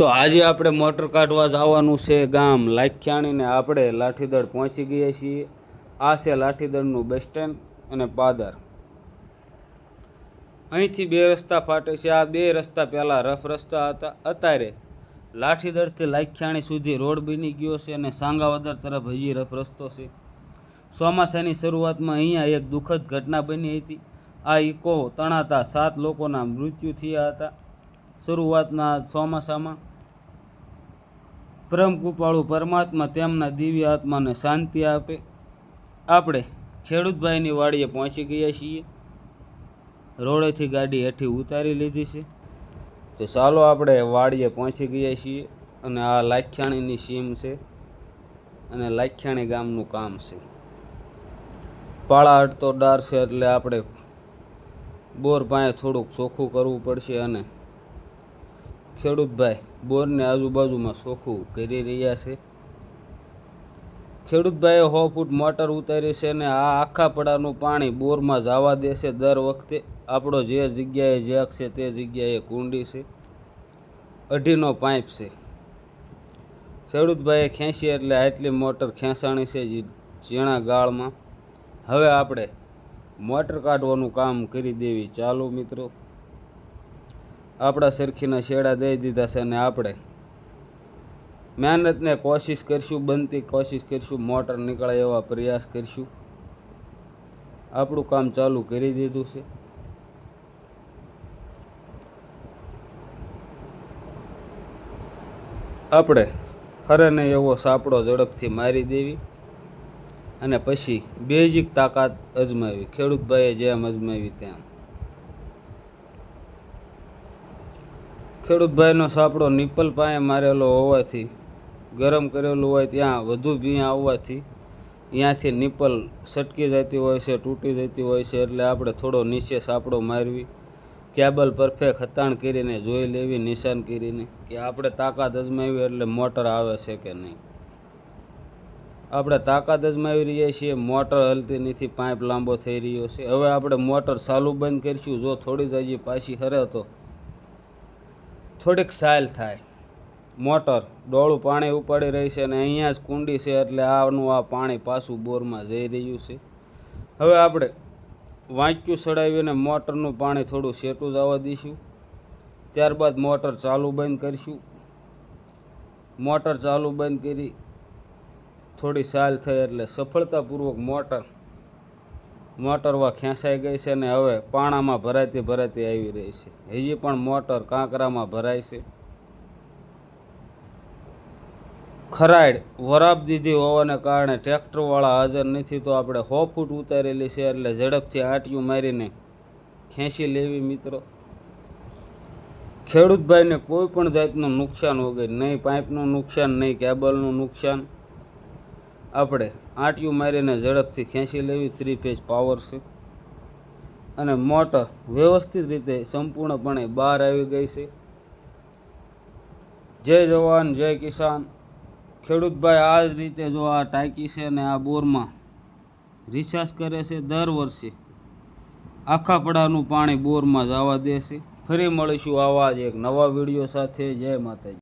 તો આજે આપણે મોટર કાઢવા જવાનું છે ગામ લાખ્યાણીને આપણે લાઠીદળ પહોંચી ગયા છીએ. આ છે લાઠીદળનું બસ સ્ટેન્ડ અને પાદર. અહીંથી બે રસ્તા ફાટે છે. આ બે રસ્તા પહેલાં રફ રસ્તા હતા. અત્યારે લાઠીદળથી લાખ્યાણી સુધી રોડ બની ગયો છે અને સાંગાવદર તરફ હજી રફ રસ્તો છે. ચોમાસાની શરૂઆતમાં અહીંયા એક દુઃખદ ઘટના બની હતી. આ ઇકો તણાતા સાત લોકોના મૃત્યુ થયા હતા. શરૂઆતના ચોમાસામાં પરમ કૃપાળુ પરમાત્મા તેમના દિવ્ય આત્માને શાંતિ આપે. આપણે ખેડૂતભાઈની વાડીએ પહોંચી ગયા છીએ. રોડેથી ગાડી હેઠી ઉતારી લીધી છે. તો ચાલો આપણે વાડીએ પહોંચી ગયા છીએ અને આ લાખ્યાણીની સીમ છે અને લાખ્યાણી ગામનું કામ છે. પાળા અટતો ડાર છે એટલે આપણે બોર પાસે થોડુંક ચોખ્ખું કરવું પડશે અને ખેડૂતભાઈ, બોરની આજુબાજુમાં ચોખ્ખું કરી રહ્યા છે. ખેડૂતભાઈએ સો ફૂટ મોટર ઉતારી છે ને આ આખા પડાનું પાણી બોરમાં જવા દેશે દર વખતે. આપણો જે જગ્યાએ જેક છે તે જગ્યાએ કુંડી છે. અઢીનો પાઇપ છે. ખેડૂતભાઈએ ખેંચી એટલે આટલી મોટર ખેંચાણી છે ઝીણા ગાળમાં. હવે આપણે મોટર કાઢવાનું કામ કરી દેવી. ચાલો મિત્રો. આપણા સરખીના શેડા દઈ દીધા છે અને આપણે મહેનતને કોશિશ કરીશું, બનતી કોશિશ કરીશું, મોટર નીકળે એવા પ્રયાસ કરીશું. આપણું કામ ચાલુ કરી દીધું છે. આપણે હરેને એવો સાપડો ઝડપથી મારી દેવી અને પછી બેઝિક તાકાત અજમાવી, ખેડૂતભાઈએ જેમ અજમાવી તેમ. ખેડૂતભાઈનો સાપડો નિપલ પાસે મારેલો હોવાથી, ગરમ કરેલું હોય ત્યાં વધુ ભીં આવવાથી, ત્યાંથી નિપલ સટકી જતી હોય છે, તૂટી જતી હોય છે, એટલે આપણે થોડો નીચે સાપડો મારવી, કેબલ પરફેક્ટ હતાણ કરીને જોઈ લેવી, નિશાન કરીને, કે આપણે તાકાત અજમાવી એટલે મોટર આવે છે કે નહીં. આપણે તાકાત અજમાવી રહ્યા છીએ, મોટર હલતી નથી, પાઇપ લાંબો થઈ રહ્યો છે. હવે આપણે મોટર ચાલુ બંધ કરીશું, જો થોડી જ હજી પાછી હરે તો થોડીક સાયલ થાય. મોટર ડોળું પાણી ઉપાડી રહી છે અને અહીંયા જ કુંડી છે એટલે આનું આ પાણી પાછું બોરમાં જઈ રહ્યું છે. હવે આપણે વાંક્યું ચડાવીને મોટરનું પાણી થોડું સેટું જવા દઈશું. ત્યારબાદ મોટર ચાલુ બંધ કરીશું. મોટર ચાલુ બંધ કરી થોડી સાલ થઈ એટલે સફળતાપૂર્વક મોટર મોટરવા ખેંચાઈ ગઈ છે ને હવે પાણામાં ભરાતી ભરાતી આવી રહી છે. હજી પણ મોટર કાંકરામાં ભરાય છે. ખરાડ વરાબ દીધી હોવાને કારણે ટ્રેક્ટરવાળા હાજર નથી તો આપણે સો ફૂટ ઉતારેલી છે એટલે ઝડપથી આંટિયું મારીને ખેંચી લેવી મિત્રો. ખેડૂતભાઈને કોઈ પણ જાતનું નુકસાન વગર નહીં, પાઇપનું નુકસાન નહીં, કેબલનું નુકસાન. આપણે આંટિયું મારીને ઝડપથી ખેંચી લેવી થ્રી ફેજ પાવર છે. અને મોટર વ્યવસ્થિત રીતે સંપૂર્ણપણે બહાર આવી ગઈ છે. જય જવાન, જય કિસાન. ખેડૂતભાઈ આ જ રીતે જો આ ટાંકી છે અને આ બોરમાં રિચાર્જ કરે છે દર વર્ષે. આખા પડાનું પાણી બોરમાં જવા દેશે ફરી મળીશું આવા જ એક નવા વીડિયો સાથે. જય માતાજી.